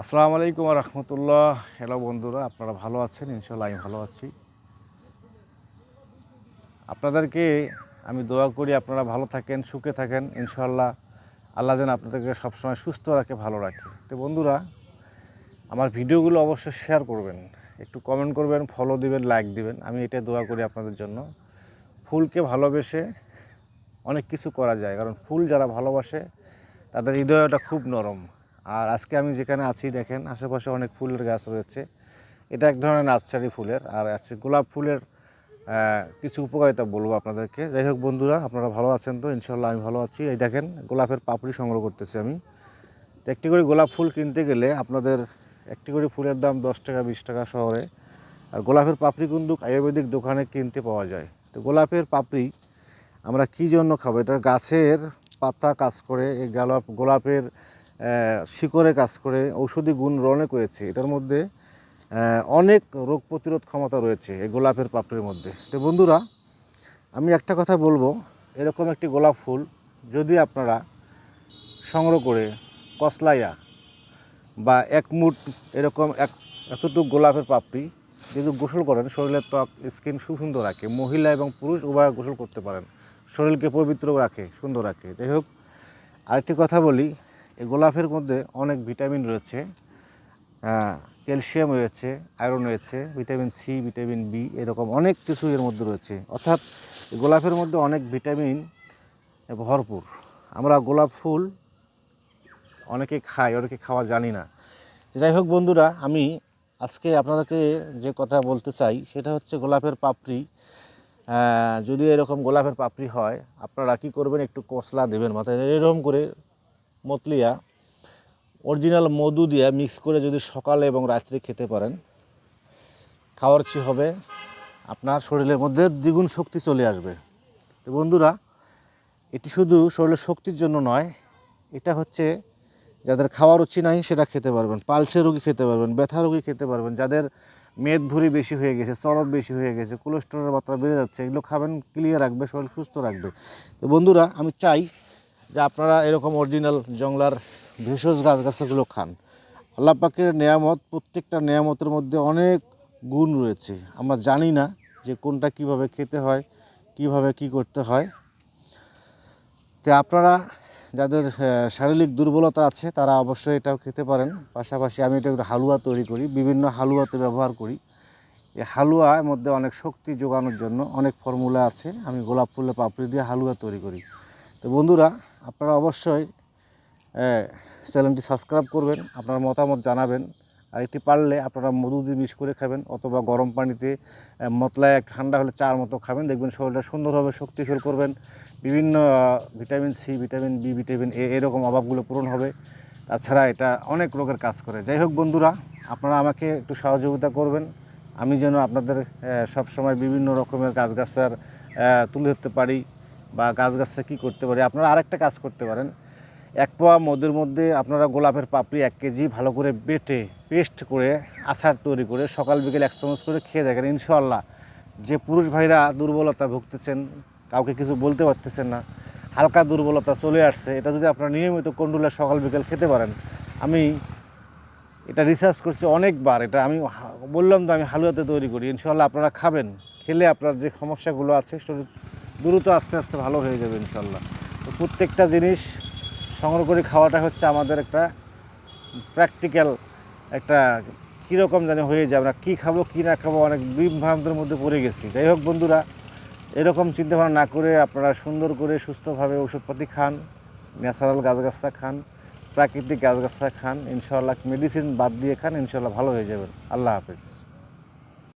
আসসালামু আলাইকুম রহমতুল্লাহ। হ্যালো বন্ধুরা, আপনারা ভালো আছেন? ইনশাল্লাহ আমি ভালো আছি। আপনাদেরকে আমি দোয়া করি আপনারা ভালো থাকেন, সুখে থাকেন ইনশাল্লাহ আল্লাহ যেন আপনাদেরকে সবসময় সুস্থ রাখে, ভালো রাখে। তো বন্ধুরা, আমার ভিডিওগুলো অবশ্যই শেয়ার করবেন। একটু কমেন্ট করবেন ফলো দিবেন লাইক দিবেন। আমি এটা দোয়া করি আপনাদের জন্য। ফুলকে ভালোবেসে অনেক কিছু করা যায়, কারণ ফুল যারা ভালোবাসে, তাদের হৃদয়টা খুব নরম। আর আজকে আমি যেখানে আছি, দেখেন, আশেপাশে অনেক ফুলের গাছ রয়েছে। এটা এক ধরনের নার্সারি ফুলের, আর আছে গোলাপ ফুলের কিছু উপকারিতা বলব আপনাদেরকে। যাই হোক বন্ধুরা, আপনারা ভালো আছেন তো? ইনশাল্লাহ আমি ভালো আছি। এই দেখেন, গোলাপের পাপড়ি সংগ্রহ করতেছি আমি। একটি করে গোলাপ ফুল কিনতে গেলে আপনাদের একটি করে ফুলের দাম দশ টাকা, বিশ টাকা শহরে। আর গোলাপের পাপড়ি কিন্তু আয়ুর্বেদিক দোকানে কিনতে পাওয়া যায়। তো গোলাপের পাপড়ি আমরা কি জন্য খাব? এটা গাছের পাতা কাজ করে, এই গোলাপ, গোলাপের শিকড়ে কাজ করে, ঔষধি গুণ অনেক রয়েছে এটার মধ্যে অনেক রোগ প্রতিরোধ ক্ষমতা রয়েছে এই গোলাপের পাপড়ির মধ্যে। তো বন্ধুরা, আমি একটা কথা বলব, এরকম একটি গোলাপ ফুল যদি আপনারা সংগ্রহ করে কসলাইয়া বা এক মুঠ এরকম এক এতটুকু গোলাপের পাপড়ি যদি গোসল করেন, শরীরের ত্বক, স্কিন খুব সুন্দর রাখে, মহিলা এবং পুরুষ উভয় গোসল করতে পারেন। শরীরকে পবিত্র রাখে, সুন্দর রাখে। যাই হোক, আরেকটি কথা বলি এই গোলাপের মধ্যে অনেক ভিটামিন রয়েছে ক্যালসিয়াম রয়েছে, আয়রন রয়েছে, ভিটামিন সি, ভিটামিন বি, এরকম অনেক কিছু এর মধ্যে রয়েছে। অর্থাৎ গোলাপের মধ্যে অনেক ভিটামিন ভরপুর। আমরা গোলাপ ফুল অনেকে খায় অনেকে খাওয়া জানি না। যাই হোক বন্ধুরা, আমি আজকে আপনাদেরকে যে কথা বলতে চাই, সেটা হচ্ছে গোলাপের পাপড়ি। যদি এরকম গোলাপের পাপড়ি হয়, আপনারা কী করবেন, একটু কসলা দেবেন মাথায়, এরকম করে মতলিয়া, অরিজিনাল মধু দিয়ে মিক্স করে যদি সকালে এবং রাত্রে খেতে পারেন, খাওয়ার কি হবে আপনার শরীরের মধ্যে দ্বিগুণ শক্তি চলে আসবে। তো বন্ধুরা, এটি শুধু শরীরের শক্তির জন্য নয়, এটা হচ্ছে যাদের খাওয়ার রুচি নাই সেটা খেতে পারবেন, পালসে রোগী খেতে পারবেন, ব্যথা রোগী খেতে পারবেন, যাদের মেদ ভুঁড়ি বেশি হয়ে গেছে চরব বেশি হয়ে গেছে কোলেস্টেরলের মাত্রা বেড়ে যাচ্ছে, এগুলো খাবেন ক্লিয়ার রাখবে, শরীর সুস্থ রাখবে। তো বন্ধুরা, আমি চাই যে আপনারা এরকম অরিজিনাল জংলার ভেষজ গাছ গাছগুলো খান। আল্লাহ পাকের নেয়ামত, প্রত্যেকটা নেয়ামতের মধ্যে অনেক গুণ রয়েছে। আমরা জানি না যে কোনটা কীভাবে খেতে হয়, কীভাবে কি করতে হয়। তো আপনারা যাদের শারীরিক দুর্বলতা আছে, তারা অবশ্যই এটাও খেতে পারেন। পাশাপাশি আমি এটা একটা হালুয়া তৈরি করি, বিভিন্ন হালুয়াতে ব্যবহার করি। এই হালুয়ার মধ্যে অনেক শক্তি যোগানোর জন্য অনেক ফর্মুলা আছে। আমি গোলাপ ফুলের পাপড়ি দিয়ে হালুয়া তৈরি করি। তো বন্ধুরা, আপনারা অবশ্যই চ্যানেলটি সাবস্ক্রাইব করবেন, আপনার মতামত জানাবেন। আর একটি পারলে আপনারা মধু দিয়ে মিশ করে খাবেন অথবা গরম পানিতে মতলায় একটু ঠান্ডা হলে চার মতো খাবেন। দেখবেন শরীরটা সুন্দরভাবে শক্তি ফিল করবেন। বিভিন্ন vitamin C, vitamin B, vitamin A, এরকম অভাবগুলো পূরণ হবে। তাছাড়া এটা অনেক রোগের কাজ করে। যাই হোক বন্ধুরা, আপনারা আমাকে একটু সহযোগিতা করবেন। আমি যেন আপনাদের সব সময় বিভিন্ন রকমের গাছগাছার তুলে ধরতে পারি। বা গাছগাছটা কী করতে পারি? আপনারা আরেকটা কাজ করতে পারেন। এক পোয়া মধুর মধ্যে আপনারা গোলাপের পাপড়ি এক কেজি ভালো করে বেটে, পেস্ট করে, আচার তৈরি করে সকাল বিকেল এক চামচ করে খেয়ে দেখেন ইনশাল্লাহ যে পুরুষ ভাইরা দুর্বলতা ভুগতেছেন, কাউকে কিছু বলতে পারতেছেন না, হালকা দুর্বলতা চলে আসছে, এটা যদি আপনারা নিয়মিত কন্ডুলা সকাল বিকেল খেতে পারেন, আমি এটা রিসার্চ করছি অনেকবার, এটা আমি বললাম তো আমি হালুয়াতে তৈরি করি ইনশাল্লাহ আপনারা খাবেন। খেলে আপনার যে সমস্যাগুলো আছে, শরীর দ্রুত আস্তে আস্তে ভালো হয়ে যাবে ইনশাল্লাহ তো প্রত্যেকটা জিনিস সংগ্রহ করে খাওয়াটা হচ্ছে আমাদের একটা প্র্যাকটিক্যাল একটা কীরকম জানি হয়ে যায়। আমরা কী খাব, কী না খাব অনেক বিভ্রান্তের মধ্যে পড়ে গেছি। যাই হোক বন্ধুরা, এরকম চিন্তাভাবনা না করে আপনারা সুন্দর করে সুস্থভাবে ওষুধপাতি খান, ন্যাচারাল গাছগাছরা খান, প্রাকৃতিক গাছগাছরা খান, ইনশাআল্লাহ মেডিসিন বাদ দিয়ে খান, ইনশাআল্লাহ ভালো হয়ে যাবেন। আল্লাহ হাফেজ।